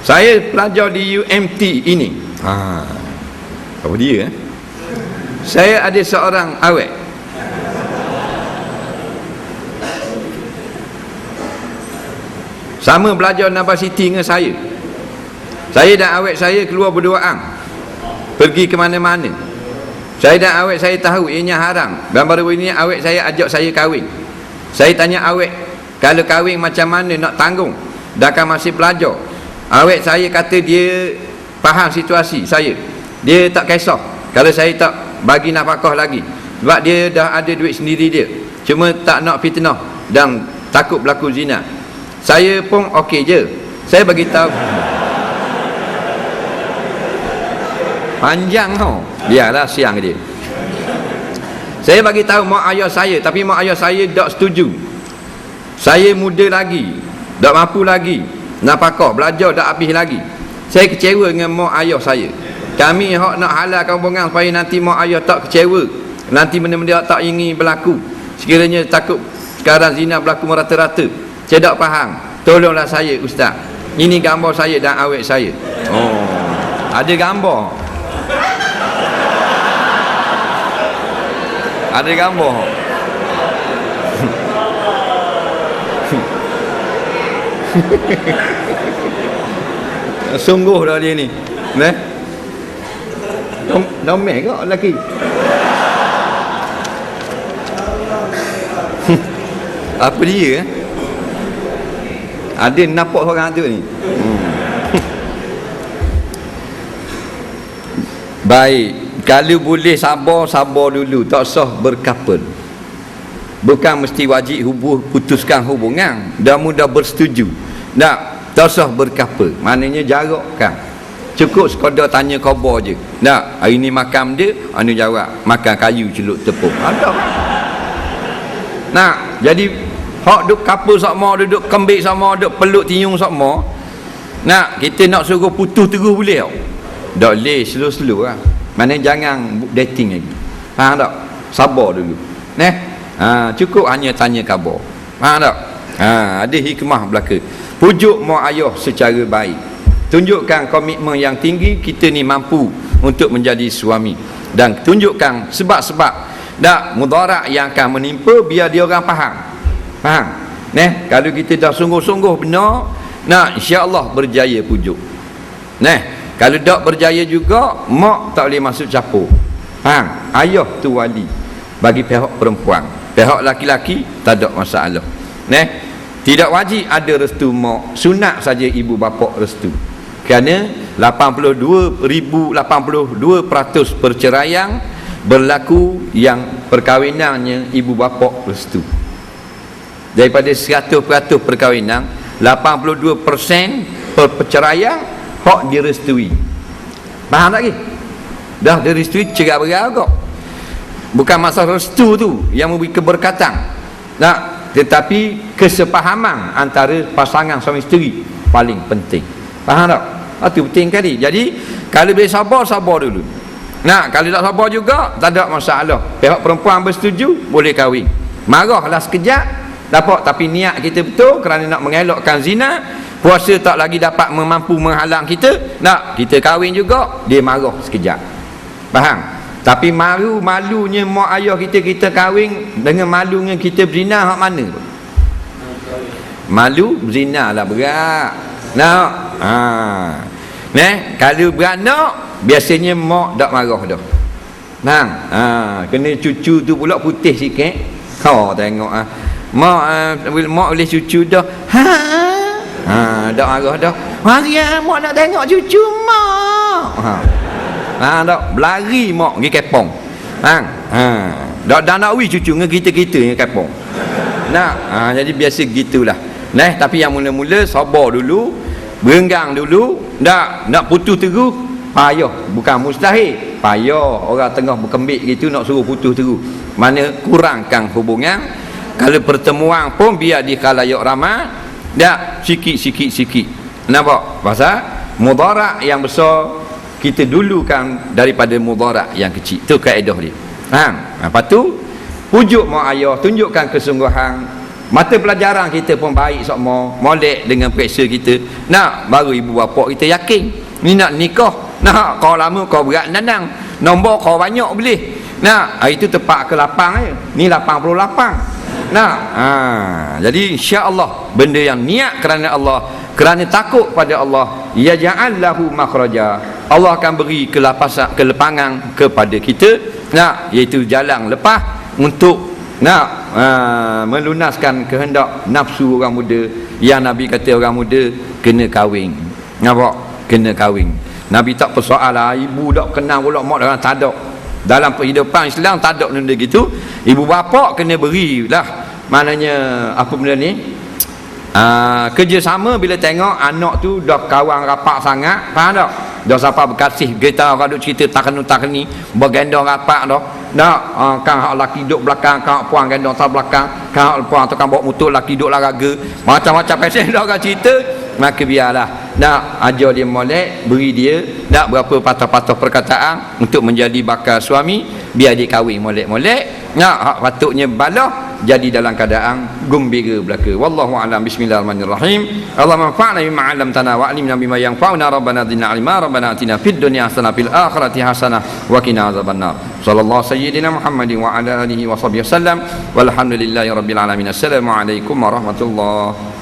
Saya pelajar di UMT ini. Ha. Apa dia eh? Saya ada seorang awet. Sama belajar Nabasiti dengan saya. Saya dan awet saya keluar berduaan. Pergi ke mana-mana. Saya dan awet saya tahu ianya haram. Dan baru ini awet saya ajak saya kahwin. Saya tanya awet, kalau kahwin macam mana nak tanggung? Dah kan masih pelajar. Awet saya kata dia faham situasi saya. Dia tak kisah. Kalau saya tak bagi nafkah lagi. Sebab dia dah ada duit sendiri dia. Cuma tak nak fitnah dan takut berlaku zina. Saya pun okey je. Saya bagi tahu. Panjang tau. Biarlah siang dia. Saya bagi tahu mak ayah saya tapi mak ayah saya tak setuju. Saya muda lagi, tak mampu lagi. Nafkah belajar tak habis lagi. Saya kecewa dengan mak ayah saya. Kami hak nak halalkan hubungan supaya nanti mak ayah tak kecewa. Nanti benda-benda tak ingin berlaku. Sekiranya takut sekarang zina berlaku merata-rata. Saya tak faham. Tolonglah saya ustaz. Ini gambar saya dan awet saya. Oh. Ada gambar. Ada gambar. Sungguh dah dia ni. Neh. Dom domeh ke lelaki? Apa dia? eh? Ada nampak orang tu ni. Hmm. Baik, kalau boleh sabar sabar dulu, tak sah berkapal. Bukan mesti wajib hubung putuskan hubungan, dah mudah bersetuju. Tak, tak sah berkapal. Maknanya jarakkan. Cukup sekadar tanya khabar je. Tak, hari ni makam dia, anu jawab, makan kayu celup tepung. Ada. Nah, jadi hak duk kapal sama, duduk kembik sama, duk peluk tiung sama. Nak, kita nak suruh putus terus boleh tak? Tak boleh, slow-slow lah. Mana jangan dating lagi. Faham tak? Sabar dulu. Neh. Ha, cukup hanya tanya khabar. Faham tak? Ha, ada hikmah belaka. Pujuk mak ayah secara baik. Tunjukkan komitmen yang tinggi kita ni mampu untuk menjadi suami dan tunjukkan sebab-sebab tak mudarat yang akan menimpa biar dia orang faham. Faham? Neh, kalau kita dah sungguh-sungguh benar, nak insya-Allah berjaya pujuk. Neh, kalau tak berjaya juga, mak tak boleh masuk capur. Faham? Ayah tu wali bagi pihak perempuan. Pihak laki-laki tak ada masalah. Neh, tidak wajib ada restu mak. Sunat saja ibu bapa restu. Kerana 82 ribu 82% perceraian berlaku yang perkahwinannya ibu bapa restu. Daripada 100% perkahwinan, 82% per- perceraian hak direstui. Faham tak lagi? Dah direstui cerak beragak. Bukan masalah restu tu yang memberi keberkatan. Nah, tetapi kesepahaman antara pasangan suami isteri paling penting. Faham tak? Itu penting kali. Jadi, kalau boleh sabar, sabar dulu. Nah, kalau tak sabar juga, tak ada masalah. Pihak perempuan bersetuju, boleh kahwin. Marahlah sekejap, dapat. Tapi niat kita betul kerana nak mengelakkan zina, puasa tak lagi dapat memampu menghalang kita, nak kita kahwin juga, dia marah sekejap. Faham? Tapi malu malunya mak ayah kita kita kahwin dengan malunya kita berzina hak mana? Malu berzina lah berat. Nak? Ha. Neh, kalau beranak biasanya mak tak marah dah. Nah, ha, kena cucu tu pula putih sikit. Kau tengok ah. Mak uh, mak boleh cucu dah. Ha. Ha, dak marah dah. Mari ah, mak nak tengok cucu mak. Ha. Ha tak berlari mak pergi kepong. Ha. Ha. Dak dah nak wi cucu dengan kita-kita yang kepong. Nak. Ha jadi biasa gitulah. Nah, tapi yang mula-mula sabar dulu, berenggang dulu, tak nak putus terus payah bukan mustahil payah orang tengah berkembik gitu nak suruh putus terus mana kurangkan hubungan kalau pertemuan pun biar di khalayak ramai tak sikit-sikit sikit nampak pasal mudarat yang besar kita dulukan daripada mudarat yang kecil. Tu kaedah dia. Faham? Ha, lepas tu pujuk mak ayah tunjukkan kesungguhan. Mata pelajaran kita pun baik semua molek dengan periksa kita. Nak baru ibu bapa kita yakin. Ni nak nikah nak kau lama kau berat nanang. Nombor kau banyak boleh. Nak hari tu tepat ke lapang je ni 88 nak ha, jadi insya-Allah benda yang niat kerana Allah kerana takut pada Allah ya ja'allahu makhraja Allah akan beri kelapasan kelepangan kepada kita nak iaitu jalan lepas untuk nak ha, melunaskan kehendak nafsu orang muda. Yang Nabi kata orang muda kena kahwin. Nampak? Kena kahwin. Nabi tak persoal lah ibu tak kenal pula mak dah tak ada. Dalam kehidupan Islam tak ada benda gitu. Ibu bapa kena berilah maknanya apa benda ni? Aa, kerjasama bila tengok anak tu dah kawan rapat sangat faham tak dah sampai berkasih kita orang duk cerita tak kena tak keni bergendong rapat dah. Nak uh, kan hak laki duduk belakang kan hak puan gendong tak belakang kan hak puan tu kan bawa motor laki duduk laraga. Macam-macam pasal dah orang cerita. Maka biarlah. Nak ajar dia molek beri dia nak berapa patah-patah perkataan untuk menjadi bakal suami biar dia kahwin molek-molek. Nak hak patutnya balah jadi dalam keadaan gembira belaka. Wallahu alam. Bismillahirrahmanirrahim. Allah manfa'na bima 'allamtana wa 'allimna bima yanfa'una. Rabbana zidna 'ilma rabbana atina fid dunya hasanah fil akhirati hasanah wa qina azabannar. Sallallahu sayyidina muhammadin wa ala alihi wa sahbihi wasallam walhamdulillahi rabbil alamin. Assalamu alaikum warahmatullahi